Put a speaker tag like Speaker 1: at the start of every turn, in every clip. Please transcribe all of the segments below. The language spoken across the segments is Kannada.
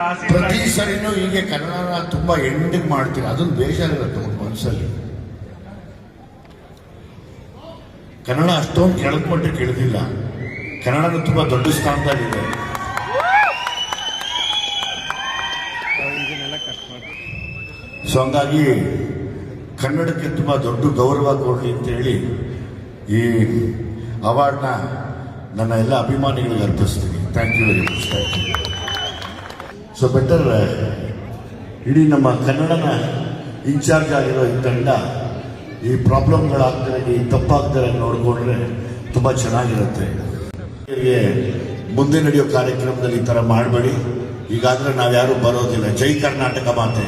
Speaker 1: ಪ್ರತಿ ಸರಿನೂ ಹೀಗೆ ಕನ್ನಡನ ತುಂಬಾ ಎಂಡಿಗೆ ಮಾಡ್ತೀರ? ಅದೊಂದು ಬೇಜಾರಿರುತ್ತೆ ಒಂದು ಮನಸ್ಸಲ್ಲಿ. ಕನ್ನಡ ಅಷ್ಟೊಂದು ಕೆಳದ ಮಟ್ಟಕ್ಕೆ ಇಳಿದಿಲ್ಲ ಕನ್ನಡನ ತುಂಬಾ ದೊಡ್ಡ ಸ್ಥಾನದಲ್ಲಿದೆ. ಸೊ ಹಂಗಾಗಿ ಕನ್ನಡಕ್ಕೆ ತುಂಬಾ ದೊಡ್ಡ ಗೌರವ ಕೊಡಲಿ ಅಂತ ಹೇಳಿ ಈ ಅವಾರ್ಡ್ನ ನನ್ನ ಎಲ್ಲ ಅಭಿಮಾನಿಗಳಿಗೆ ಅರ್ಪಿಸ್ತೀನಿ. Thank you very much thank you so better ಇಡೀ ನಮ್ಮ ಕನ್ನಡನ ಇನ್ಚಾರ್ಜ್ ಆಗಿರೋ ಈ ತಂಡ ಈ ಪ್ರಾಬ್ಲಮ್ಗಳಾಗ್ತಾರೆ ಈ ತಪ್ಪಾಗ್ತಾರೆ ನೋಡಿಕೊಂಡ್ರೆ ತುಂಬ ಚೆನ್ನಾಗಿರುತ್ತೆ. ಹೀಗೆ ಮುಂದೆ ನಡೆಯೋ ಕಾರ್ಯಕ್ರಮದಲ್ಲಿ ಈ ಥರ ಮಾಡಬೇಡಿ. ಈಗಾದರೆ ನಾವ್ಯಾರೂ ಬರೋದಿಲ್ಲ. ಜೈ ಕರ್ನಾಟಕ ಮಾತೆ.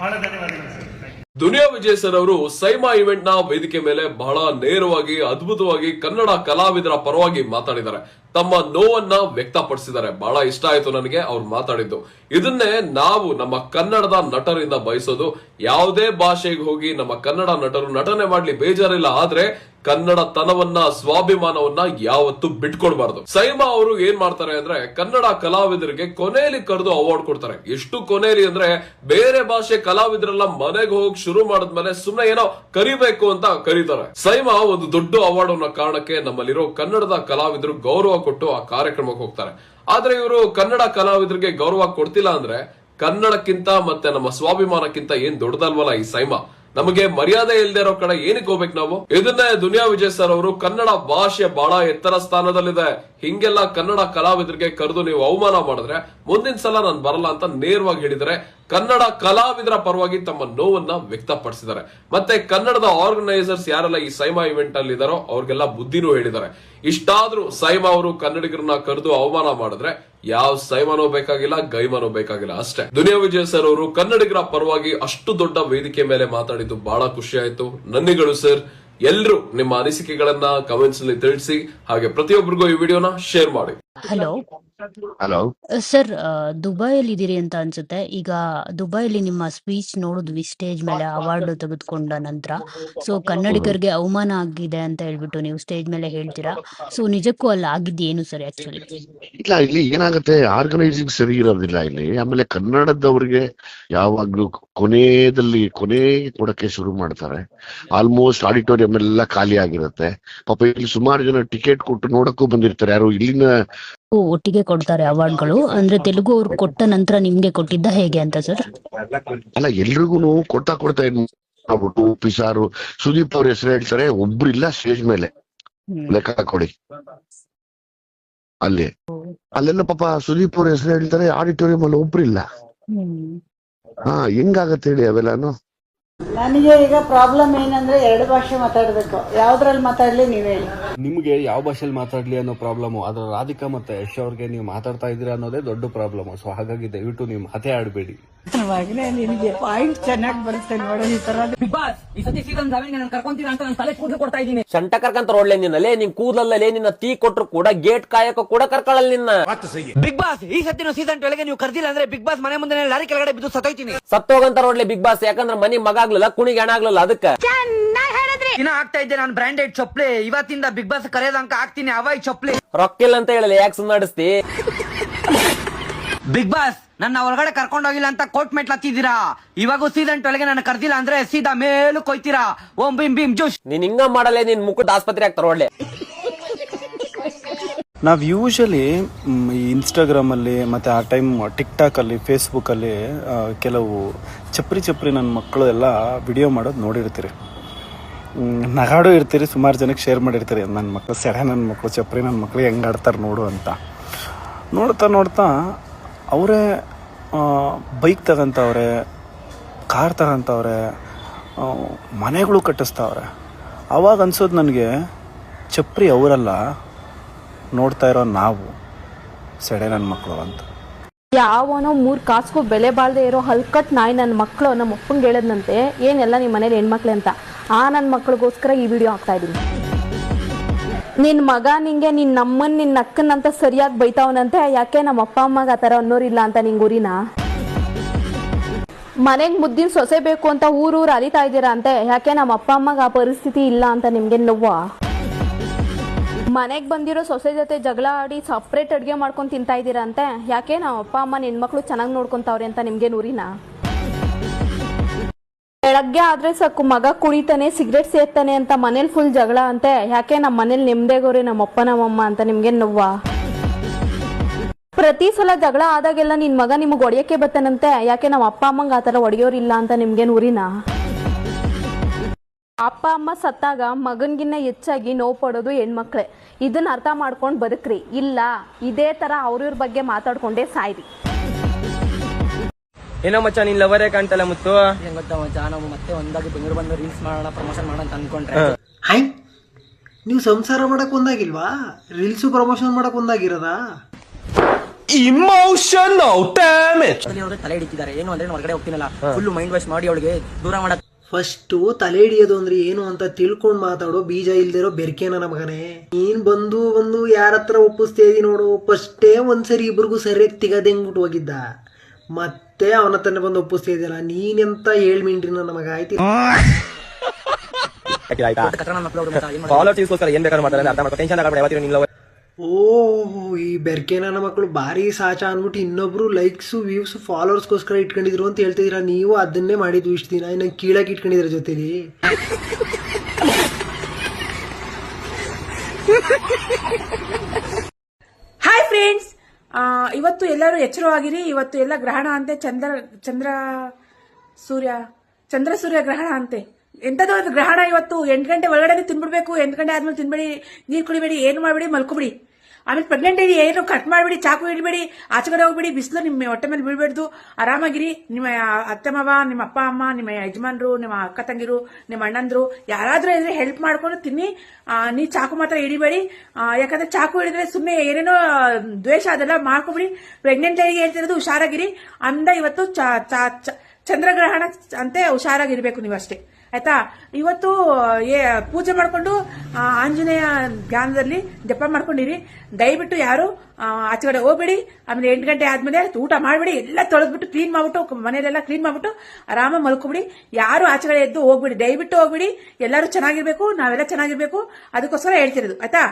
Speaker 2: ಬಹಳ ಧನ್ಯವಾದಗಳು sir. Thank you.
Speaker 3: Duniya Vijay sir ಅವರು ಸೈಮಾ ಇವೆಂಟ್ನ ವೇದಿಕೆ ಮೇಲೆ ಬಹಳ ನೇರವಾಗಿ ಅದ್ಭುತವಾಗಿ ಕನ್ನಡ ಕಲಾವಿದರ ಪರವಾಗಿ ಮಾತಾಡಿದ್ದಾರೆ. ತಮ್ಮ ನೋವನ್ನ ವ್ಯಕ್ತಪಡಿಸಿದ್ದಾರೆ. ಬಹಳ ಇಷ್ಟ ಆಯ್ತು ನನಗೆ ಅವ್ರು ಮಾತಾಡಿದ್ದು. ಇದನ್ನೇ ನಾವು ನಮ್ಮ ಕನ್ನಡದ ನಟರಿಂದ ಬಯಸೋದು. ಯಾವುದೇ ಭಾಷೆಗೆ ಹೋಗಿ ನಮ್ಮ ಕನ್ನಡ ನಟರು ನಟನೆ ಮಾಡ್ಲಿ ಬೇಜಾರಿಲ್ಲ. ಆದ್ರೆ ಕನ್ನಡ ತನವನ್ನ ಸ್ವಾಭಿಮಾನವನ್ನ ಯಾವತ್ತೂ ಬಿಟ್ಕೊಡ್ಬಾರ್ದು. ಸೈಮಾ ಅವರು ಏನ್ ಮಾಡ್ತಾರೆ ಅಂದ್ರೆ ಕನ್ನಡ ಕಲಾವಿದರಿಗೆ ಕೊನೆಯಲ್ಲಿ ಕರೆದು ಅವಾರ್ಡ್ ಕೊಡ್ತಾರೆ. ಎಷ್ಟು ಕೊನೆಯಲ್ಲಿ ಅಂದ್ರೆ ಬೇರೆ ಭಾಷೆ ಕಲಾವಿದರೆಲ್ಲ ಮನೆಗೆ ಹೋಗಿ ಶುರು ಮಾಡಿದ್ಮೇಲೆ ಸುಮ್ನೆ ಏನೋ ಕರಿಬೇಕು ಅಂತ ಕರೀತಾರೆ. ಸೈಮಾ ಒಂದು ದೊಡ್ಡ ಅವಾರ್ಡ್ ಅನ್ನೋ ಕಾರಣಕ್ಕೆ ನಮ್ಮಲ್ಲಿರೋ ಕನ್ನಡದ ಕಲಾವಿದರು ಗೌರವ ಕೊಟ್ಟು ಆ ಕಾರ್ಯಕ್ರಮಕ್ಕೆ ಹೋಗ್ತಾರೆ. ಆದ್ರೆ ಇವರು ಕನ್ನಡ ಕಲಾವಿದರಿಗೆ ಗೌರವ ಕೊಡ್ತಿಲ್ಲ ಅಂದ್ರೆ ಕನ್ನಡಕ್ಕಿಂತ ಮತ್ತೆ ನಮ್ಮ ಸ್ವಾಭಿಮಾನಕ್ಕಿಂತ ಏನ್ ದೊಡ್ಡದಲ್ವಲ್ಲ ಈ ಸೈಮಾ? ನಮಗೆ ಮರ್ಯಾದೆ ಇಲ್ಲದೆ ಇರೋ ಕಡೆ ಏನಕ್ಕೆ ಹೋಗ್ಬೇಕು ನಾವು? ಇದನ್ನೇ ದುನಿಯಾ ವಿಜಯ್ ಸರ್ ಅವರು ಕನ್ನಡ ಭಾಷೆ ಬಹಳ ಎತ್ತರ ಸ್ಥಾನದಲ್ಲಿದೆ. ಹಿಂಗೆಲ್ಲ ಕನ್ನಡ ಕಲಾವಿದರಿಗೆ ಕರೆದು ನೀವು ಅವಮಾನ ಮಾಡಿದ್ರೆ ಮುಂದಿನ ಸಲ ನಾನು ಬರಲ್ಲ ಅಂತ ನೇರವಾಗಿ ಹೇಳಿದರೆ ಕನ್ನಡ ಕಲಾವಿದರ ಪರವಾಗಿ ತಮ್ಮ ನೋವನ್ನ ವ್ಯಕ್ತಪಡಿಸಿದ್ದಾರೆ. ಮತ್ತೆ ಕನ್ನಡದ ಆರ್ಗನೈಸರ್ಸ್ ಯಾರೆಲ್ಲ ಈ ಸೈಮಾ ಇವೆಂಟ್ ಅಲ್ಲಿ ಇದಾರೋ ಅವ್ರಿಗೆಲ್ಲ ಬುದ್ಧಿನೂ ಹೇಳಿದ್ದಾರೆ. ಇಷ್ಟಾದ್ರೂ ಸೈಮಾ ಅವರು ಕನ್ನಡಿಗರನ್ನ ಕರೆದು ಅವಮಾನ ಮಾಡಿದ್ರೆ ಯಾವ ಸೈಮಾನೋ ಬೇಕಾಗಿಲ್ಲ, ಗೈಮಾನೋ ಬೇಕಾಗಿಲ್ಲ. ಅಷ್ಟೇ. ದುನಿಯಾ ವಿಜಯ್ ಸರ್ ಅವರು ಕನ್ನಡಿಗರ ಪರವಾಗಿ ಅಷ್ಟು ದೊಡ್ಡ ವೇದಿಕೆ ಮೇಲೆ ಮಾತಾಡಿದ್ದು ಬಹಳ ಖುಷಿ ಆಯ್ತು. ನನ್ನಿಗಳು ಸರ್ ಎಲ್ಲರೂ ನಿಮ್ಮ ಅನಿಸಿಕೆಗಳನ್ನ ಕಮೆಂಟ್ಸ್ ಅಲ್ಲಿ ತಿಳಿಸಿ, ಹಾಗೆ ಪ್ರತಿಯೊಬ್ಬರಿಗೂ ಈ ವಿಡಿಯೋನ ಶೇರ್ ಮಾಡಿ.
Speaker 4: ಹಲೋ
Speaker 5: ಹಲೋ
Speaker 4: ಸರ್ ದುಬೈಯಲ್ಲಿ ಇದ್ದೀರಿ ಅಂತ ಅನ್ಸುತ್ತೆ. ಈಗ ದುಬೈಯಲ್ಲಿ ನಿಮ್ಮ ಸ್ಪೀಚ್ ನೋಡಿದ್ವಿ ಸ್ಟೇಜ್ ಮೇಲೆ ಅವಾರ್ಡ್ ತೆಗೆದುಕೊಂಡ ನಂತರ. ಸೊ ಕನ್ನಡಿಗರಿಗೆ ಅವಮಾನ ಆಗಿದೆ ಅಂತ ಹೇಳ್ಬಿಟ್ಟು ನೀವು ಸ್ಟೇಜ್ ಮೇಲೆ ಹೇಳ್ತೀರಾ? ಸೊ ನಿಜಕ್ಕೂ ಅಲ್ಲಿ ಆಗಿದ್ದು ಏನು ಸರ್ ಆಕ್ಚುಲಿ
Speaker 5: ಇಲ್ಲ ಇಲ್ಲಿ ಏನಾಗುತ್ತೆ ಆರ್ಗನೈಸಿಂಗ್ ಸರಿ ಇರೋದಿಲ್ಲ ಇಲ್ಲಿ. ಆಮೇಲೆ ಕನ್ನಡದವ್ರಿಗೆ ಯಾವಾಗ್ಲೂ ಕೊನೆಯಲ್ಲಿ ಕೊನೆ ಕೊಡಕ್ಕೆ ಶುರು ಮಾಡ್ತಾರೆ. ಆಲ್ಮೋಸ್ಟ್ ಆಡಿಟೋರಿಯಂ ಎಲ್ಲ ಖಾಲಿ ಆಗಿರುತ್ತೆ. ಪಾಪ ಇಲ್ಲಿ ಸುಮಾರು ಜನ ಟಿಕೆಟ್ ಕೊಟ್ಟು ನೋಡಕ್ಕೂ ಬಂದಿರ್ತಾರೆ. ಯಾರು ಇಲ್ಲಿನ
Speaker 4: ಒಟ್ಟಿಗೆ ಕೊಡ್ತಾರೆ ಅವಾರ್ಡ್ಗಳು ಅಂದ್ರೆ ತೆಲುಗು ಅವ್ರು ಕೊಟ್ಟ ನಂತರ ನಿಮ್ಗೆ ಕೊಟ್ಟಿದ್ದ ಹೇಗೆ ಅಂತ ಸರ್
Speaker 5: ಅಲ್ಲ ಎಲ್ರಿಗೂ ಕೊಡ್ತಾ ಕೊಡ್ತಾ ಇದ್ ಮಾಡ್ಬಿಟ್ಟು ಪಿಸಾರು ಸುದೀಪ್ ಅವ್ರ ಹೆಸರು ಹೇಳ್ತಾರೆ ಒಬ್ರು ಇಲ್ಲ ಸ್ಟೇಜ್ ಮೇಲೆ ಲೆಕ್ಕ ಕೊಡಿ ಅಲ್ಲಿ. ಅಲ್ಲೆಲ್ಲ ಪಾಪ ಸುದೀಪ್ ಅವ್ರ ಹೆಸರು ಹೇಳ್ತಾರೆ ಆಡಿಟೋರಿಯಂ ಅಲ್ಲಿ ಒಬ್ರು ಇಲ್ಲ ಹಾ ಹೆಂಗಾಗತ್ತೆ ಹೇಳಿ ಅವೆಲ್ಲಾನು?
Speaker 6: ನನಗೆ ಈಗ ಪ್ರಾಬ್ಲಮ್ ಏನಂದ್ರೆ ಎರಡು ಭಾಷೆ ಮಾತಾಡ್ಬೇಕು. ಯಾವ್ದ್ರಲ್ಲಿ ಮಾತಾಡ್ಲಿ ನೀವ್ ಹೇಳಿ.
Speaker 7: ನಿಮಗೆ ಯಾವ ಭಾಷೆಯಲ್ಲಿ ಮಾತಾಡ್ಲಿ ಅನ್ನೋ ಪ್ರಾಬ್ಲಮ್ ಅದ್ರ ರಾಧಿಕಾ ಮತ್ತೆ ಯಶ್ ಅವ್ರಿಗೆ ನೀವು ಮಾತಾಡ್ತಾ ಇದ್ದೀರಾ ಅನ್ನೋದೇ ದೊಡ್ಡ ಪ್ರಾಬ್ಲಮ್ ಸೊ ಹಾಗಾಗಿ ದಯವಿಟ್ಟು ನೀವು ಹತೆ ಆಡಬೇಡಿ.
Speaker 6: ನಿನಗೆ ಪಾಯಿಂಟ್ ಚೆನ್ನಾಗಿ ಬರುತ್ತೆ ನೋಡೋ ಈ ತರ.
Speaker 8: ಬಿಗ್ ಬಾಸ್ ಈ ಸತಿ ಸೀಸನ್ ಸೆವೆನ್ ನಾನು ಕರ್ಕೊಂತೀನಿ ಅಂತ ನಾನು ತಲೆ ಕೂದಲು ಕೊಡ್ತಾ ಇದ್ದೀನಿ.
Speaker 9: ಶಂಟ ಕರ್ಕಂತ ರೋಡ್ಲೆ ನಿನ್ನಲ್ಲೇ ನಿನ್ ಕೂದಲಲ್ಲೇ ನಿನ್ನ ಟೀ ಕೊಟ್ರು ಕೂಡ ಗೇಟ್ ಕಾಯಕ ಕೂಡ ಕರ್ಕೊಳ್ಳಲ್ಲ ನಿನ್ನ.
Speaker 8: ಬಿಗ್ ಬಾಸ್ ಈ ಸತಿ ಸೀಸನ್ ಟ್ವೆಲ್ಗೆ ನೀವು ಕರ್ದಿಲ್ಲ ಅಂದ್ರೆ ಬಿಗ್ ಬಾಸ್ ಮನೆ ಮುಂದೆ ಲಾರಿ ಕೆಳಗಡೆ ಬಿದ್ದು ಸತ್ತೋಯ್ತೀನಿ.
Speaker 9: ಸತ್ತೋಗಂತ ರೋಡ್ಲೆ ಬಿಗ್ ಬಾಸ್ ಯಾಕಂದ್ರೆ ಮನಿ ಮಗ ಆಗ್ಲಿಲ್ಲ ಕುಣಿಗೆ ಹಣ ಆಗ್ಲಿಲ್ಲ ಅದಕ್ಕೆ.
Speaker 8: ಇನ್ನ ಆಗ್ತಾ ಇದ್ದೆ ನಾನು ಬ್ರಾಂಡೆಡ್ ಚೊಪ್ಲೆ ಇವತ್ತಿಂದ ಬಿಗ್ ಬಾಸ್ ಕರೆಯೋದಂಕ ಆಗ್ತೀನಿ ಅವಾಯ್ ಚೊಪ್ಲೆ
Speaker 9: ರೊಕ್ಕಿಲ್ಲ ಅಂತ ಹೇಳಲ್ಲ ಯಾಕೆ ಸುನ್ನಾಡಿಸ್ತಿ
Speaker 8: ಬಿಗ್ ಬಾಸ್ ನನ್ನ ಹೊರಗಡೆ ಕರ್ಕೊಂಡು ಹೋಗಿಲ್ಲ ಅಂತ ಕೋಟ್ ಮೆಟ್ಲ ಹತ್ತಿದ್ದೀರಾ? ಇವಾಗೂ ಸೀಸನ್ ಒಳಗೆ ನನ್ನ ಕರ್ದಿಲ್ಲ ಅಂದ್ರೆ ಸೀದಾ ಮೇಲೂ ಕೊಯ್ತೀರಾ? ಓಂ ಬಿಂ ಬಿಂ ಜೋಶ್.
Speaker 9: ನೀನ್ ಹಿಂಗ ಮಾಡಲೇ ನಿನ್ ಮುಖದ ಆಸ್ಪತ್ರೆ ಆಗ್ತಾರ ಒಳ್ಳೆ.
Speaker 7: ನಾವು ಯೂಶಲಿ ಈ ಇನ್ಸ್ಟಾಗ್ರಾಮಲ್ಲಿ ಮತ್ತು ಆ ಟೈಮ್ ಟಿಕ್ಟಾಕಲ್ಲಿ ಫೇಸ್ಬುಕ್ಕಲ್ಲಿ ಕೆಲವು ಚಪ್ರಿ ಚಪ್ರಿ ನನ್ನ ಮಕ್ಕಳು ಎಲ್ಲ ವಿಡಿಯೋ ಮಾಡೋದು ನೋಡಿರ್ತೀರಿ. ನಗಾಡೋ ಇರ್ತೀರಿ, ಸುಮಾರು ಜನಕ್ಕೆ ಶೇರ್ ಮಾಡಿರ್ತೀರಿ. ನನ್ನ ಮಕ್ಕಳು ಸೆಡೆ ನನ್ನ ಮಕ್ಕಳು ಚಪ್ರಿ ನನ್ನ ಮಕ್ಕಳು ಹೆಂಗೆ ಆಡ್ತಾರೆ ನೋಡು ಅಂತ. ನೋಡ್ತಾ ನೋಡ್ತಾ ಅವರೇ ಬೈಕ್ ತಗೊಂತವ್ರೆ ಕಾರ್ ತಗೊಂತವ್ರೆ ಮನೆಗಳು ಕಟ್ಟಿಸ್ತಾವ್ರೆ. ಅವಾಗ ಅನ್ಸೋದು ನನಗೆ, ಚಪ್ರಿ ಅವರಲ್ಲ ನೋಡ್ತಾ ಇರೋ ನಾವು, ಸೆಡೆ ನನ್ನ ಮಕ್ಕಳು ಅಂತ.
Speaker 10: ಯಾವನೋ ಮೂರ್ ಕಾಸ್ಗೂ ಬೆಲೆ ಬಾಳದೆ ಇರೋ ಹಲ್ಕಟ್ ನಾಯಿ ನನ್ನ ಮಕ್ಕಳು ನಮ್ಮ ಅಪ್ಪಂಗೆ ಹೇಳದ್ನಂತೆ, ಏನೆಲ್ಲ ನಿಮ್ಮ ಮನೇಲಿ ಹೆಣ್ಮಕ್ಳೆ ಅಂತ. ಆ ನನ್ನ ಮಕ್ಳಿಗೋಸ್ಕರ ಈ ವಿಡಿಯೋ ಹಾಕ್ತಾ ಇದೀನಿ. ನಿನ್ ಮಗ ನಿಂಗೆ, ನಿನ್ ನಮ್ಮನ್, ನಿನ್ ಅಕ್ಕನ್ ಅಂತ ಸರಿಯಾಗಿ ಬೈತಾವನಂತೆ, ಯಾಕೆ ನಮ್ಮ ಅಪ್ಪ ಅಮ್ಮಗ ಆ ಥರ ಅನ್ನೋರಿಲ್ಲ ಅಂತ ನಿಂಗೆ ಗುರಿನಾ ಮನೆಗ್ ಮುದ್ದಿನ ಸೊಸೆ ಬೇಕು ಅಂತ ಊರೂರು ಅಲಿತಾ ಇದ್ದೀರಾ ಅಂತೆ, ಯಾಕೆ ನಮ್ಮ ಅಪ್ಪ, ಅಮ್ಮಗ ಆ ಪರಿಸ್ಥಿತಿ ಇಲ್ಲ ಅಂತ ನಿಮ್ಗೆ ನೋವಾ ಮನೆಗೆ ಬಂದಿರೋ ಸೊಸೆ ಜೊತೆ ಜಗಳ ಆಡಿ ಸಪ್ರೇಟ್ ಅಡುಗೆ ಮಾಡ್ಕೊಂಡು ತಿಂತಾ ಇದ್ದೀರಾ ಅಂತೆ ಯಾಕೆ ನಮ್ಮ ಅಪ್ಪ, ಅಮ್ಮ ಹೆಣ್ಮಕ್ಳು ಚೆನ್ನಾಗಿ ನೋಡ್ಕೊಂತಾವ್ರೆ ಅಂತ ನಿಮಗೆ ನೂರಿನ? ಬೆಳಗ್ಗೆ ಆದ್ರೆ ಸಾಕು, ಮಗ ಕುಡಿತಾನೆ ಸಿಗರೇಟ್ ಸೇರ್ತಾನೆ ಅಂತ ಮನೇಲಿ ಫುಲ್ ಜಗಳ ಅಂತೆ. ಯಾಕೆ ನಮ್ಮ ಮನೇಲಿ ನೆಮ್ಮದೇಗೋರಿ ನಮ್ಮ ಅಪ್ಪ ನಮ್ಮಮ್ಮ ಅಂತ ನಿಮ್ಗೆ ನೋವ ಪ್ರತಿ ಸಲ ಜಗಳ ಆದಾಗೆಲ್ಲ ನಿನ್ ಮಗ ನಿಮಗೆ ಒಡೆಯಕ್ಕೆ ಬರ್ತಾನಂತೆ ಯಾಕೆ ನಮ್ಮ ಅಪ್ಪ, ಅಮ್ಮಂಗೆ ಆ ಥರ ಒಡೆಯೋರಿಲ್ಲ ಅಂತ ನಿಮ್ಗೆ ನುರಿನಾ? ಅಪ್ಪ ಅಮ್ಮ ಸತ್ತಾಗ ಮಗನ್ಗಿನ್ನ ಹೆಚ್ಚಾಗಿ ನೋವು ಪಡೋದು ಹೆಣ್ಮಕ್ಳೆ. ಇದನ್ನ ಅರ್ಥ ಮಾಡ್ಕೊಂಡು ಬದುಕ್ರಿ. ಇಲ್ಲ ಇದೇ ತರ ಅವ್ರಿವ್ರ ಬಗ್ಗೆ ಮಾತಾಡ್ಕೊಂಡೇ ಸಾಯ್ರಿ.
Speaker 8: ಏನೋ ಮಚ್ಚ ನೀನ್ ಲವರೇ ಕಾಣ್ತಲ್ಲ ಮುತ್ತು?
Speaker 9: ಏನ್ ಗೊತ್ತಾ ಮಚ್ಚ ನಾವು ಮತ್ತೆ ಒಂದಾಗಿ ಬೆಂಗಳೂರು ಬಂದು ರೀಲ್ಸ್ ಮಾಡೋಣ ಪ್ರಮೋಷನ್ ಮಾಡೋಣ ಅಂತ ಅನ್ಕೊಂಡ್ರೆ.
Speaker 11: ಹೈ. ನೀವು ಸಂಸಾರ ಮಾಡಕ್ ಒಂದಾಗಿಲ್ವಾ? ರೀಲ್ಸ್ ಪ್ರಮೋಷನ್ ಮಾಡಕ್ ಒಂದಾಗಿರೋದಾ?
Speaker 9: ಅಲ್ಲಿ ಅವ್ರಿಗೆ ತಲೆ ಹಿಡಿತಿದ್ದಾರೆ. ಏನು ಅಂದ್ರೆ ಹೊರಗಡೆ ಹೋಗ್ತೀನಲ್ಲ. ಫುಲ್ ಮೈಂಡ್ ವಾಶ್ ಮಾಡಿ ಅವಳಿಗೆ ದೂರ ಮಾಡಕ್
Speaker 11: ಫಸ್ಟು ತಲೆ ಹಿಡಿಯೋದು ಅಂದ್ರೆ ಏನು ಅಂತ ತಿಳ್ಕೊಂಡ್ ಮಾತಾಡೋ ಬೀಜ ಇಲ್ದಿರೋ ಬೆರ್ಕೆನ ನಮಗನೆ. ನೀನ್ ಬಂದು ಬಂದು ಯಾರ ಹತ್ರ ಒಪ್ಪಿಸ್ತಾ ಇದೀನಿ ನೋಡು ಫಸ್ಟೇ ಒಂದ್ಸರಿ ಇಬ್ರಿಗೂ ಸರಿಯಾಗಿ ತಿಗದೆ ಹೆಂಗ್ಬಿಟ್ಟು ಹೋಗಿದ್ದ. ಮತ್ತೆ ಅವನ ಹತ್ರನೇ ಬಂದು ಒಪ್ಪಿಸ್ತಾ ಇದೆಯಲ್ಲ ನೀನೆಂತ ಹೇಳ್ ಮಿಂಟ್ರಿ ನನ್ನ ಮಗ ಆಯ್ತು?
Speaker 9: ಏನ್
Speaker 8: ಫಾಲೋವರ್ಸ್ಗೋಸ್ಕರ ಏನ್ ಬೇಕಾದ್ರೂ ಮಾಡ್ತಾರೆ ಅರ್ಥ ಮಾಡ್ಕೊ. ಟೆನ್ಷನ್ ಆಗಬೇಡ
Speaker 11: ಓ ಈ ಬೆರ್ಕೆ ನನ್ನ ಮಕ್ಕಳು ಭಾರಿ ಸಾಚ ಅಂದ್ಬಿಟ್ಟು ಇನ್ನೊಬ್ರು ಲೈಕ್ಸ್ ವ್ಯೂಸ್ ಫಾಲೋವರ್ಸ್ಗೋಸ್ಕರ ಇಟ್ಕೊಂಡಿದ್ರು ಅಂತ ಹೇಳ್ತಿದ್ದೀರಾ ನೀವು ಅದನ್ನೇ ಮಾಡಿದ್ವಿ ಇಷ್ಟು ದಿನ. ಇನ್ನು ಕೀಳಕ್ಕೆ ಇಟ್ಕೊಂಡಿದ್ರ ಜೊತೆಲಿ.
Speaker 6: ಹಾಯ್ ಫ್ರೆಂಡ್ಸ್ ಇವತ್ತು ಎಲ್ಲರೂ ಎಚ್ಚರವಾಗಿರಿ. ಇವತ್ತು ಎಲ್ಲ ಗ್ರಹಣ ಅಂತೆ. ಚಂದ್ರ ಚಂದ್ರ ಸೂರ್ಯ ಚಂದ್ರ ಸೂರ್ಯ ಗ್ರಹಣ ಅಂತೆ. ಎಂಥದ್ದು ಒಂದು ಗ್ರಹಣ ಇವತ್ತು? ಎಂಟು ಗಂಟೆ ಒಳಗಡೆ ತಿನ್ಬಿಡ್ಬೇಕು. ಎಂಟು ಗಂಟೆ ಆದ್ಮೇಲೆ ತಿನ್ಬೇಡಿ. ನೀರು ಕುಡಿಬೇಡಿ. ಏನು ಮಾಡಬೇಡಿ? ಮಲ್ಕೊಬಿಡಿ. ಆಮೇಲೆ ಪ್ರೆಗ್ನೆಂಟ್ ಇದೆ ಏನು ಕಟ್ ಮಾಡಬೇಡಿ ಚಾಕು ಇಡಬೇಡಿ ಆಚೆಗಡೆ ಹೋಗ್ಬೇಡಿ ಬಿಸಿಲು ನಿಮ್ಮ ಹೊಟ್ಟೆ ಮೇಲೆ ಬೀಳ್ಬೇಡ್ದು ಆರಾಮಾಗಿರಿ. ನಿಮ್ಮ ಅತ್ತೆ ಮಾವ ನಿಮ್ಮ ಅಪ್ಪ ಅಮ್ಮ ನಿಮ್ಮ ಯಜಮಾನ್ರು ನಿಮ್ಮ ಅಕ್ಕ ತಂಗಿರು ನಿಮ್ಮ ಅಣ್ಣಂದ್ರು ಯಾರಾದರೂ ಇದ್ರೆ ಹೆಲ್ಪ್ ಮಾಡ್ಕೊಂಡು ತಿನ್ನಿ. ನೀ ಚಾಕು ಮಾತ್ರ ಹಿಡಿಬೇಡಿ. ಆ, ಯಾಕಂದ್ರೆ ಚಾಕು ಹಿಡಿದ್ರೆ ಸುಮ್ಮನೆ ಏನೇನೋ ದ್ವೇಷ ಅದೆಲ್ಲ ಮಾಡ್ಕೊಬಿಡಿ. ಪ್ರೆಗ್ನೆಂಟ್ ಹೇಳ್ತಿರೋದು ಹುಷಾರಾಗಿರಿ. ಅಂದ ಇವತ್ತು ಚಂದ್ರಗ್ರಹಣ ಅಂತೆ ಹುಷಾರಾಗಿರ್ಬೇಕು ನೀವು ಅಷ್ಟೇ ಆಯ್ತಾ? ಇವತ್ತು, ಏ, ಪೂಜೆ ಮಾಡ್ಕೊಂಡು ಆಂಜನೇಯ ಧ್ಯಾನದಲ್ಲಿ ಜಪ ಮಾಡ್ಕೊಂಡಿರಿ. ದಯವಿಟ್ಟು ಯಾರು ಆಚೆ ಕಡೆ ಹೋಗ್ಬೇಡಿ. ಆಮೇಲೆ ಎಂಟು ಗಂಟೆ ಆದ್ಮೇಲೆ ಊಟ ಮಾಡ್ಬೇಡಿ. ಎಲ್ಲ ತೊಳೆದ್ಬಿಟ್ಟು ಕ್ಲೀನ್ ಮಾಡ್ಬಿಟ್ಟು ಮನೆಯಲ್ಲೆಲ್ಲ ಕ್ಲೀನ್ ಮಾಡ್ಬಿಟ್ಟು ಆರಾಮಾಗಿ ಮಲ್ಕೊಬಿಡಿ. ಯಾರು ಆಚೆ ಕಡೆ ಎದ್ದು ಹೋಗ್ಬಿಡಿ. ದಯವಿಟ್ಟು ಹೋಗ್ಬಿಡಿ. ಎಲ್ಲರೂ ಚೆನ್ನಾಗಿರ್ಬೇಕು, ನಾವೆಲ್ಲ ಚೆನ್ನಾಗಿರ್ಬೇಕು. ಅದಕ್ಕೋಸ್ಕರ ಹೇಳ್ತಿರೋದು. ಆಯ್ತಾ?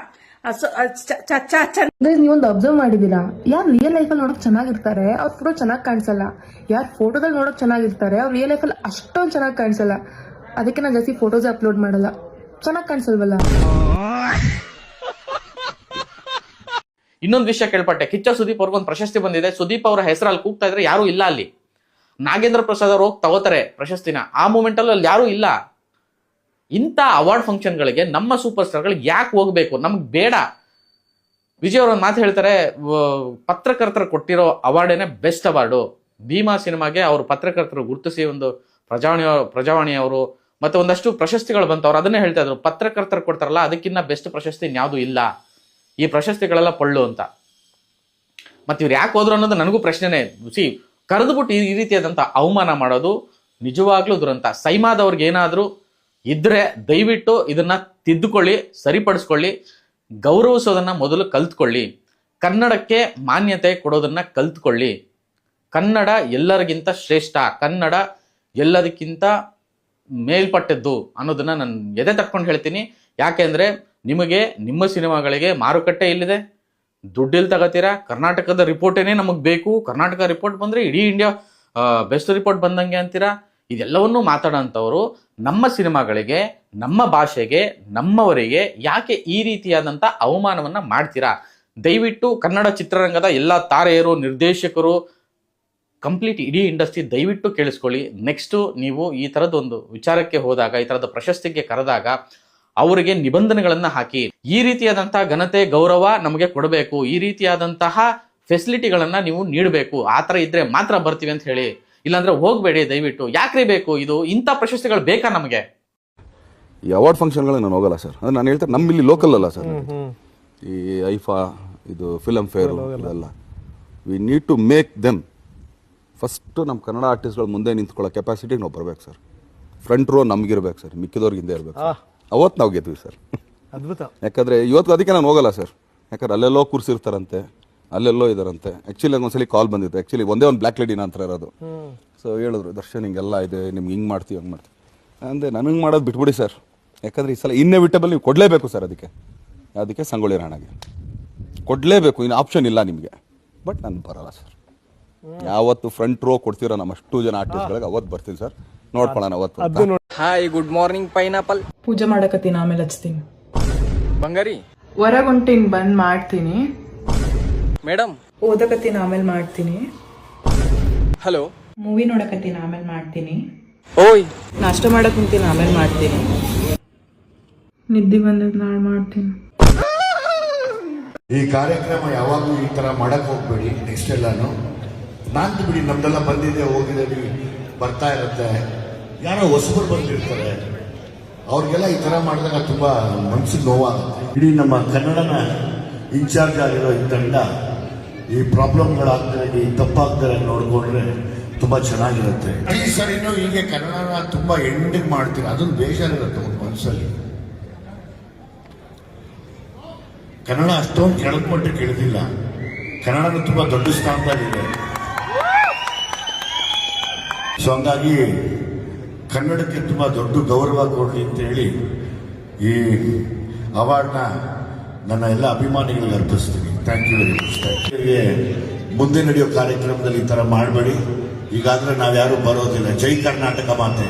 Speaker 10: ನೀವೊಂದು ಅಬ್ಸರ್ವ್ ಮಾಡಿದೀರಾ ಯಾರು ರಿಯಲ್ ಲೈಫಲ್ಲಿ ನೋಡಕ್ ಚೆನ್ನಾಗಿರ್ತಾರೆ, ಅವ್ರ ಫೋಟೋ ಚೆನ್ನಾಗಿ ಕಾಣಿಸಲ್ಲ. ಯಾರು ಫೋಟೋದಲ್ಲಿ ನೋಡಕ್ ಚೆನ್ನಾಗಿರ್ತಾರೆ, ಅವ್ರು ರಿಯಲ್ ಲೈಫ್ ಅಲ್ಲಿ ಅಷ್ಟೊಂದು ಚೆನ್ನಾಗಿ ಕಾಣಿಸಲ್ಲ. ಅದಕ್ಕೆ ನಾನು ಜಾಸ್ತಿ ಫೋಟೋಸ್ ಅಪ್ಲೋಡ್ ಮಾಡಲ್ಲ. ಚೆನ್ನಾಗಿ ಕಾಣಿಸಲ್ವಲ್ಲ?
Speaker 12: ಇನ್ನೊಂದು ವಿಷಯ ಕೇಳ್ಪಟ್ಟೆ. ಕಿಚ್ಚ ಸುದೀಪ್ ಅವ್ರಿಗೊಂದು ಪ್ರಶಸ್ತಿ ಬಂದಿದೆ. ಸುದೀಪ್ ಅವರ ಹೆಸರಲ್ಲಿ ಕೂಗ್ತಾ ಇದ್ರೆ ಯಾರು ಇಲ್ಲ ಅಲ್ಲಿ. ನಾಗೇಂದ್ರ ಪ್ರಸಾದ್ ಅವರು ಹೋಗಿ ತಗೋತಾರೆ ಪ್ರಶಸ್ತಿನ. ಆ ಮೂಮೆಂಟ್ ಅಲ್ಲಿ ಯಾರು ಇಲ್ಲ. ಇಂಥ ಅವಾರ್ಡ್ ಫಂಕ್ಷನ್ಗಳಿಗೆ ನಮ್ಮ ಸೂಪರ್ ಸ್ಟಾರ್ಗಳಿಗೆ ಯಾಕೆ ಹೋಗ್ಬೇಕು? ನಮ್ಗೆ ಬೇಡ. ವಿಜಯ್ ಅವ್ರ ಮಾತು ಹೇಳ್ತಾರೆ ಪತ್ರಕರ್ತರು ಕೊಟ್ಟಿರೋ ಅವಾರ್ಡೇನೆ ಬೆಸ್ಟ್ ಅವಾರ್ಡು ಭೀಮಾ ಸಿನಿಮಾಗೆ ಅವರು ಪತ್ರಕರ್ತರು ಗುರುತಿಸಿ ಒಂದು ಪ್ರಜಾವಾಣಿ ಪ್ರಜಾವಾಣಿ ಅವರು ಮತ್ತೆ ಒಂದಷ್ಟು ಪ್ರಶಸ್ತಿಗಳು ಬಂತವ್ರು. ಅದನ್ನೇ ಹೇಳ್ತಾ ಇದ್ರು. ಪತ್ರಕರ್ತರು ಕೊಡ್ತಾರಲ್ಲ ಅದಕ್ಕಿಂತ ಬೆಸ್ಟ್ ಪ್ರಶಸ್ತಿ ಇನ್ಯಾವುದೂ ಇಲ್ಲ. ಈ ಪ್ರಶಸ್ತಿಗಳೆಲ್ಲ ಪಳ್ಳು ಅಂತ. ಮತ್ತೆ ಇವ್ರು ಯಾಕೆ ಹೋದ್ರು ಅನ್ನೋದು ನನಗೂ ಪ್ರಶ್ನೆನೇ. ಸಿ ಕರೆದುಬಿಟ್ಟು ಈ ರೀತಿಯಾದಂಥ ಅವಮಾನ ಮಾಡೋದು ನಿಜವಾಗ್ಲೂ ದುರಂತ. ಸೈಮಾದವ್ರಿಗೆ ಏನಾದರೂ ಇದ್ರೆ ದಯವಿಟ್ಟು ಇದನ್ನ ತಿದ್ದುಕೊಳ್ಳಿ, ಸರಿಪಡಿಸ್ಕೊಳ್ಳಿ, ಗೌರವಿಸೋದನ್ನ ಮೊದಲು ಕಲ್ತ್ಕೊಳ್ಳಿ. ಕನ್ನಡಕ್ಕೆ ಮಾನ್ಯತೆ ಕೊಡೋದನ್ನ ಕಲ್ತ್ಕೊಳ್ಳಿ. ಕನ್ನಡ ಎಲ್ಲರಿಗಿಂತ ಶ್ರೇಷ್ಠ. ಕನ್ನಡ ಎಲ್ಲದಕ್ಕಿಂತ ಮೇಲ್ಪಟ್ಟದ್ದು ಅನ್ನೋದನ್ನ ನಾನು ಎದೆ ತಕ್ಕೊಂಡು ಹೇಳ್ತೀನಿ. ಯಾಕೆಂದ್ರೆ ನಿಮಗೆ ನಿಮ್ಮ ಸಿನಿಮಾಗಳಿಗೆ ಮಾರುಕಟ್ಟೆ ಇಲ್ಲಿದೆ. ದುಡ್ಡಿಲ್ಲಿ ತಗೋತೀರಾ? ಕರ್ನಾಟಕದ ರಿಪೋರ್ಟೇನೆ ನಮಗೆ ಬೇಕು. ಕರ್ನಾಟಕ ರಿಪೋರ್ಟ್ ಬಂದ್ರೆ ಇಡೀ ಇಂಡಿಯಾ ಬೆಸ್ಟ್ ರಿಪೋರ್ಟ್ ಬಂದಂಗೆ ಅಂತೀರಾ? ಇದೆಲ್ಲವನ್ನೂ ಮಾತಾಡೋಂಥವ್ರು ನಮ್ಮ ಸಿನಿಮಾಗಳಿಗೆ, ನಮ್ಮ ಭಾಷೆಗೆ, ನಮ್ಮವರಿಗೆ ಯಾಕೆ ಈ ರೀತಿಯಾದಂಥ ಅವಮಾನವನ್ನು ಮಾಡ್ತೀರಾ? ದಯವಿಟ್ಟು ಕನ್ನಡ ಚಿತ್ರರಂಗದ ಎಲ್ಲ ತಾರೆಯರು, ನಿರ್ದೇಶಕರು ಕಂಪ್ಲೀಟ್ ಇಡೀ ಇಂಡಸ್ಟ್ರಿ ದಯವಿಟ್ಟು ಕೇಳಿಸ್ಕೊಳ್ಳಿ. ನೆಕ್ಸ್ಟು ನೀವು ಈ ಥರದ್ದೊಂದು ವಿಚಾರಕ್ಕೆ ಹೋದಾಗ ಈ ಥರದ ಪ್ರಶಸ್ತಿಗೆ ಕರೆದಾಗ ಅವರಿಗೆ ನಿಬಂಧನೆಗಳನ್ನು ಹಾಕಿ. ಈ ರೀತಿಯಾದಂತಹ ಘನತೆ ಗೌರವ ನಮಗೆ ಕೊಡಬೇಕು. ಈ ರೀತಿಯಾದಂತಹ ಫೆಸಿಲಿಟಿಗಳನ್ನು ನೀವು ನೀಡಬೇಕು. ಆ ಥರ ಇದ್ರೆ ಮಾತ್ರ ಬರ್ತೀವಿ ಅಂತ ಹೇಳಿ. ಇಲ್ಲಾಂದ್ರೆ ಹೋಗಬೇಡಿ ದಯವಿಟ್ಟು. ಯಾಕ್ರಿ ಬೇಕು ಇದು? ಇಂಥ ಪ್ರಶಸ್ತಿಗಳು ಬೇಕಾ ನಮಗೆ?
Speaker 13: ಈ ಅವಾರ್ಡ್ ಫಂಕ್ಷನ್ಗಳಿಗೆ ನಾನು ಹೋಗಲ್ಲ ಸರ್. ಅಂದ್ರೆ ನಾನು ಹೇಳ್ತಾರೆ ನಮ್ಮ ಇಲ್ಲಿ ಲೋಕಲ್ ಅಲ್ಲ ಸರ್ ಈ ಐಫಾ ಇದು ಫಿಲಮ್ ಫೇರ್ ಇದೆಲ್ಲ. We need to make them first ನಮ್ಮ ಕನ್ನಡ ಆರ್ಟಿಸ್ಟ್ಗಳು ಮುಂದೆ ನಿಂತ್ಕೊಳ್ಳೋ ಕೆಪಾಸಿಟಿಗೆ ನಾವು ಬರ್ಬೇಕು ಸರ್. ಫ್ರಂಟ್ ರೋ ನಮಗಿರ್ಬೇಕು ಸರ್ ಮಿಕ್ಕಿದವ್ರಿಗೆ ಹಿಂದೆ ಇರಬೇಕು ಅವತ್ತು ನಾವು ಗೆದ್ವಿ ಸರ್.
Speaker 7: ಅದ್ಭುತ.
Speaker 13: ಯಾಕಂದರೆ ಇವತ್ತು ಅದಕ್ಕೆ ನಾನು ಹೋಗಲ್ಲ ಸರ್. ಯಾಕಂದ್ರೆ ಅಲ್ಲೆಲ್ಲೋ ಕೂರಿಸಿರ್ತಾರಂತೆ ಅಲ್ಲೆಲ್ಲೋ ಇದಾರಂತೆ. ಆ್ಯಕ್ಚುಲಿ ಒಂದ್ಸಲ ಒಂದ್ಸಲಿ ಕಾಲ್ ಬಂದಿತ್ತು. ಆ್ಯಕ್ಚುಲಿ ಒಂದೇ ಒಂದು ಬ್ಲ್ಯಾಕ್ ಲೇಡಿ ನಂತರ ಇರೋದು. ಸೊ ಹೇಳಿದ್ರು ದರ್ಶನ್ ಹಿಂಗೆಲ್ಲ ಇದೆ ನಿಮ್ಗೆ ಹಿಂಗೆ ಮಾಡ್ತೀವಿ ಹಂಗೆ ಮಾಡ್ತೀವಿ ಅಂದರೆ ನನಗೆ ಮಾಡೋದು ಬಿಟ್ಬಿಡಿ ಸರ್. ಯಾಕಂದರೆ ಈ ಸಲ ಇನ್ನೆವಿಟಬಲ್ ನೀವು ಕೊಡಲೇಬೇಕು ಸರ್ ಅದಕ್ಕೆ. ಅದಕ್ಕೆ ಸಂಗೊಳ್ಳಿ ರಾಣಗೆ. ಕೊಡಲೇಬೇಕು ಇನ್ನು ಆಪ್ಷನ್ ಇಲ್ಲ ನಿಮಗೆ. ಬಟ್ ನಾನು ಬರಲ್ಲ ಸರ್. ಯಾವತ್ತು ಫ್ರಂಟ್ ರೋ ಕೊಡ್ತೀರೋ ನಮ್ಮ ಅಷ್ಟು ಜನ ಆರ್ಟಿಸ್ಟ್ಗಳಿಗೆ ಅವತ್ತು ಬರ್ತೀನಿ ಸರ್ ನೋಡ್ಕೊಳ್ಳೋಣ ಅವತ್ತು
Speaker 9: ಹಾಯ್ ಗುಡ್ ಮಾರ್ನಿಂಗ್ ಪೈನಾಪಲ್
Speaker 6: ಪೂಜೆ ಮಾಡಕತ್ತೀನಿ ಆಮೇಲೆ ಹಚ್ತೀನಿ.
Speaker 9: ಬಂಗಾರಿ.
Speaker 6: ಹೊರಗುಂಟಿನ್ ಬಂದ್ ಮಾಡ್ತೀನಿ.
Speaker 9: ಮೇಡಮ್
Speaker 6: ಓದಕತ್ತೀನಿ ಆಮೇಲೆ ಮಾಡ್ತೀನಿ.
Speaker 9: ಹಲೋ
Speaker 6: ಮೂವಿ ನೋಡಕತ್ತೀನಿ ಆಮೇಲೆ ಮಾಡ್ತೀನಿ.
Speaker 9: ಓಯ್.
Speaker 6: ನಾಷ್ಟ ಮಾಡಕ್ ಕುಂತೀನಿ ಆಮೇಲೆ ಮಾಡ್ತೀನಿ. ನಿದ್ದೆ ಬಂದದ್ ನಾಳೆ ಮಾಡ್ತೀನಿ.
Speaker 1: ಈ ಕಾರ್ಯಕ್ರಮ ಯಾವಾಗಲೂ ಈ ತರ ಮಾಡಕ್ ಹೋಗ್ಬೇಡಿ ನೆಕ್ಸ್ಟ್ ಎಲ್ಲಾನು. ನಾಂದು ಬಿಡಿ ನಮ್ದೆಲ್ಲ ಬಂದಿದೆ ಹೋಗಿದೆ ಬರ್ತಾ ಇರುತ್ತೆ. ಯಾರೋ ಹೊಸಬರು ಬಂದಿರ್ತಾರೆ. ಅವ್ರಿಗೆಲ್ಲ ಈ ಥರ ಮಾಡಿದಾಗ ತುಂಬ ಮನ್ಸಿಗೆ ನೋವಾಗುತ್ತೆ. ಇಡೀ ನಮ್ಮ ಕನ್ನಡನ ಇನ್ಚಾರ್ಜ್ ಆಗಿರೋ ಈ ತಂಡ ಈ ಪ್ರಾಬ್ಲಮ್ಗಳಾಗ್ತಾರೆ ಈ ತಪ್ಪಾಗ್ತಾರೆ ನೋಡ್ಕೊಂಡ್ರೆ ತುಂಬ ಚೆನ್ನಾಗಿರುತ್ತೆ. ಈ ಸರಿನೂ ಹೀಗೆ ಕನ್ನಡನ ತುಂಬ ಎಂಡಿಂಗ್ ಮಾಡ್ತೀರಾ? ಅದೊಂದು ಬೇಜಾರಿರುತ್ತೆ ಒಂದು ಮನಸ್ಸಲ್ಲಿ ಕನ್ನಡ ಅಷ್ಟೊಂದು ಕೆಳಮಟ್ಟಕ್ಕೆ ಕೇಳಿದಿಲ್ಲ. ಕನ್ನಡನ ತುಂಬ ದೊಡ್ಡ ಸ್ಥಾನದಲ್ಲಿದೆ. ಸೊ ಹಂಗಾಗಿ ಕನ್ನಡಕ್ಕೆ ತುಂಬ ದೊಡ್ಡ ಗೌರವ ಕೊಡಲಿ ಅಂತ ಹೇಳಿ ಈ ಅವಾರ್ಡ್ನ ನನ್ನ ಎಲ್ಲ ಅಭಿಮಾನಿಗಳಿಗೆ ಅರ್ಪಿಸ್ತೀನಿ. ಥ್ಯಾಂಕ್ ಯು ವೆರಿ ಮಚ್ ಮುಂದೆ ನಡೆಯೋ ಕಾರ್ಯಕ್ರಮದಲ್ಲಿ ಈ ಥರ ಮಾಡಬೇಡಿ. ಈಗಾಗಲೇ ನಾವ್ಯಾರು ಬರೋದಿಲ್ಲ. ಜೈ ಕರ್ನಾಟಕ ಮಾತೆ.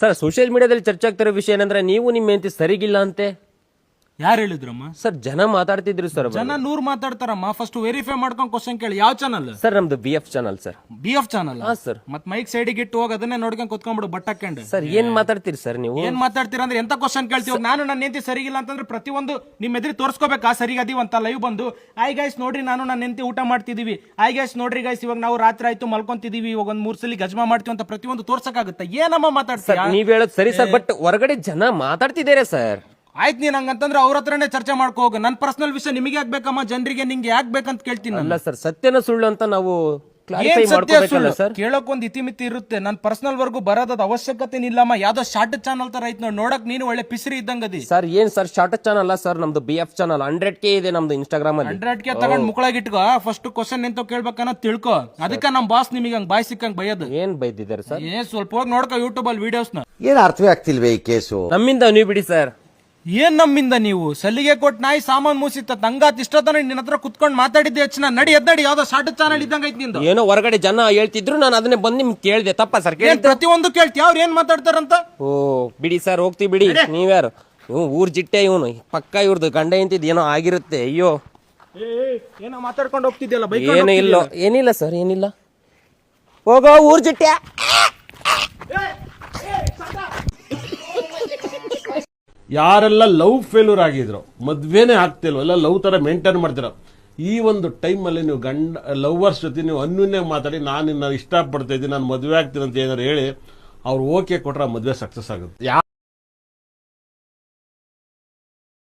Speaker 9: ಸರ್ ಸೋಷಿಯಲ್ ಮೀಡಿಯಾದಲ್ಲಿ ಚರ್ಚೆ ಆಗ್ತಿರೋ ವಿಷಯ ಏನಂದ್ರೆ ನೀವು ನಿಮ್ಮ ಹೆಂಡತಿ ಸರಿಗಿಲ್ಲ ಅಂತೆ.
Speaker 7: ಯಾರು ಹೇಳಿದ್ರಮ್ಮ?
Speaker 9: ಸರ್ ಜನ ಮಾತಾಡ್ತಿದ್ರು ಸರ್
Speaker 7: ಜನ ನೂರ್ ಮಾತಾಡ್ತಾರಮ್ಮ. ಫಸ್ಟ್ ವೆರಿಫೈ ಮಾಡ್ಕೊಂಡು ಕ್ವಶನ್ ಕೇಳಿ. ಯಾವ ಚಾನಲ್
Speaker 9: ಸರ್ ನಮ್ದು B F channel sir.
Speaker 7: B F channel
Speaker 9: ಹಾ ಸರ್.
Speaker 7: ಮತ್ ಮೈಕ್ ಸೈಡಿಗೆ ಇಟ್ಟು ಹೋಗಿ ಅದನ್ನೇ ನೋಡ್ಕೊಂಡು ಕುತ್ಕೊಂಡ್ಬಿಡು ಬಟ್ ಹಾಕೊಂಡು
Speaker 9: ಸರ್ ಏನ್ ಮಾತಾಡ್ತೀರಿ ಸರ್ ನೀವು?
Speaker 7: ಏನ್ ಮಾತಾಡ್ತೀರಾ ಅಂದ್ರೆ ಎಂತ ಕ್ವಶನ್ ಕೇಳ್ತೀವಿ? ನಾನು ನನ್ನ ಹೆಂಡತಿ ಸರಿಗಿಲ್ಲ ಅಂತಂದ್ರೆ ಪ್ರತಿಯೊಂದು ನಿಮ್ ಎದುರು ಆ ಸರಿಗ ಅದೀವಿ ಅಂತ ಲೈವ್ ಬಂದು ಐ ಗೈಸ್ ನೋಡ್ರಿ ನಾನು ನನ್ನ ಹೆಂಡತಿ ಊಟ ಮಾಡ್ತಿದೀವಿ. ಐ ಗೈಸ್ ನೋಡ್ರಿ ಗೈಸ್ ಇವಾಗ ನಾವು ರಾತ್ರಿ ಆಯ್ತು ಮಲ್ಕೊಂತಿದೀವಿ. ಇವಾಗ ಒಂದ್ ಮೂರ್ ಸಲ ಗಜ್ಮಾ ಮಾಡ್ತೀವಿ ಅಂತ ಪ್ರತಿಯೊಂದು ತೋರ್ಸಕ್ಕಾಗುತ್ತೆ? ಏನಮ್ಮ
Speaker 9: ಸರ್
Speaker 7: ಮಾತಾಡ್ತೀರಾ
Speaker 9: ನೀವ್ ಹೇಳೋದು ಸರಿ ಸರ್ ಬಟ್ ಹೊರಗಡೆ ಜನ ಮಾತಾಡ್ತಿದ್ದೀರಾ ಸರ್.
Speaker 7: ಆಯ್ತು ನೀನ್ ಹಂಗಂತಂದ್ರೆ ಅವ್ರ ಹತ್ರನೇ ಚರ್ಚೆ ಮಾಡ್ಕೋ ಹೋಗು. ನನ್ನ ಪರ್ಸನಲ್ ವಿಷಯ ನಿಮಗೆ ಆಗ್ಬೇಕಮ್ಮ ಬೇಕಮ್ಮ ಜನರಿಗೆ ನಿಂಗೆ ಯಾಕೆ ಬೇಕಂತ ಕೇಳ್ತೀನಿ ನಾನು.
Speaker 9: ಅಲ್ಲ ಸರ್ ಸತ್ಯನ ಸುಳ್ಳು ಅಂತ ನಾವು ಕ್ಲಾರಿಫೈ
Speaker 7: ಏನ್ ಸತ್ಯ
Speaker 9: ಮಾಡ್ಕೋಬೇಕಲ್ಲ
Speaker 7: ಸುಳ್ಳು?
Speaker 9: ಸರ್?
Speaker 7: ಕೇಳೋಕ್ ಒಂದ್ ಇತಿಮಿತಿ ಇರುತ್ತೆ. ನನ್ ಪರ್ಸನಲ್ ವರ್ಗು ಬರೋದದ ಅವಶ್ಯಕತೆ ಇಲ್ಲಮ್ಮ ಯಾವ್ದೋ ಶಾರ್ಟ್ ಚಾನಲ್ ತರ ಐತ್ ನೋಡಿ. ನೋಡಕ್ ನೀನು ಒಳ್ಳೆ ಪಿಸ್ರಿ ಇದ್ದಂಗದಿ
Speaker 9: ಸರ್ ಏನ್ ಸರ್ ಶಾರ್ಟ್ ಚಾನಲ್ ಅಲ್ಲ ಸರ್ ನಮ್ದು B F channel hundred K ಇದೆ ನಮ್ದು ಇನ್ಸ್ಟಾಗ್ರಾಮ್ ಅಲ್ಲಿ.
Speaker 7: ಹಂಡ್ರೆಡ್ ಕೆ ತಗೊಂಡ್ ಮುಕ್ಕಳಾಗಿ ಇಟ್ಕೋ. ಫಸ್ಟ್ ಕ್ವಶನ್ ಎಂತ ಕೇಳ್ಬೇಕನ್ನ ತಿಳ್ಕೊ. ಅದಕ್ಕೆ ನಮ್ ಬಾಸ್ ನಿಮಗೆ ಹಂಗ್ ಬಾಯ್ ಸಿಕ್ಕಂಗ್ ಬೈಯೋದು.
Speaker 9: ಏನ್ ಬೈದಿದ್ದಾರೆ ಸರ್?
Speaker 7: ಏನ್ ಸ್ವಲ್ಪ ಹೋಗಿ ನೋಡ್ಕೊ ಯೂಟ್ಯೂಬ್ ಅಲ್ಲಿ ವಿಡಿಯೋಸ್ನ.
Speaker 8: ಏನ್ ಅರ್ಥವೇ ಆಗ್ತಿಲ್ವೇ ಈ ಕೇಸು
Speaker 9: ನಮ್ಮಿಂದ ನೀವು ಬಿಡಿ ಸರ್.
Speaker 7: ಏನ್ ನಮ್ಮಿಂದ ನೀವು? ಸಲ್ಲಿಗೆ ಕೊಟ್ಟು ನಾಯಿ ಸಾಮಾನ್ ಮೂಸಿತ್ತ ತಂಗಾತ್ ಇಷ್ಟೊತ್ತನ ತಾನೆ ನಿನ್ನ ಹತ್ರ ಕುತ್ಕೊಂಡ್ ಮಾತಾಡಿದ್ದೆ ಹೆಚ್ಚಿನ. ನಡಿ ಎದ್ದಡಿ ಯಾವ್ದೋ ಶಾರ್ಟ್ ಚಾನಲ್ ಇದ್ದಂಗ ಐತ್ ನಿಂದು.
Speaker 9: ಏನೋ ಹೊರಗಡೆ ಜನ ಹೇಳ್ತಿದ್ರು ನಾನು ಅದನ್ನೇ ಬಂದು ನಿಮ್ ಕೇಳಿದೆ. ತಪ್ಪ ಸರ್
Speaker 7: ಏನ್
Speaker 9: ಕೇಳಿ
Speaker 7: ಪ್ರತಿಯೊಂದು ಕೇಳ್ತಿ ಅವ್ರ ಏನ್ ಮಾತಾಡ್ತಾರಂತ?
Speaker 9: ಓ ಬಿಡಿ ಸರ್ ಹೋಗ್ತಿ ಬಿಡಿ. ನೀವ್ಯಾರು? ಇವ್ ಊರ್ ಜಿಟ್ಟೆ ಇವನು. ಪಕ್ಕ ಇವ್ರದ್ದು ಗಂಡ ಇಂತಿದ್ ಏನೋ ಆಗಿರುತ್ತೆ. ಅಯ್ಯೋ.
Speaker 7: ಏನೋ ಮಾತಾಡ್ಕೊಂಡು ಹೋಗ್ತಿದ್ಯಲ್ಲ?
Speaker 9: ಏನೋ ಇಲ್ಲ. ಏನಿಲ್ಲ ಸರ್ ಏನಿಲ್ಲ. ಹೋಗೋ ಊರ್ ಜಿಟ್ಟೆ.
Speaker 2: ಯಾರೆಲ್ಲ ಲವ್ ಫೇಲ್ಯೂರ್ ಆಗಿದ್ರು, ಮದ್ವೆನೇ ಆಗ್ತಿಲ್ವ, ಎಲ್ಲ ಲವ್ ತರ ಮೇಂಟೈನ್ ಮಾಡ್ತಿರೋ, ಈ ಒಂದು ಟೈಮಲ್ಲಿ ನೀವು ಗಂಡ, ಲವ್ವರ್ಸ್ ಜೊತೆ ನೀವು ಅನ್ಯೂನ್ಯ ಮಾತಾಡಿ, ನಾನು ನಿನ್ನ ಇಷ್ಟಪಡ್ತಾ ಇದ್ದೀನಿ, ನಾನು ಮದುವೆ ಆಗ್ತೀನಿ ಅಂತ ಏನಾರು ಹೇಳಿ, ಅವ್ರು ಓಕೆ ಕೊಟ್ರೆ ಮದುವೆ ಸಕ್ಸಸ್ ಆಗುತ್ತೆ.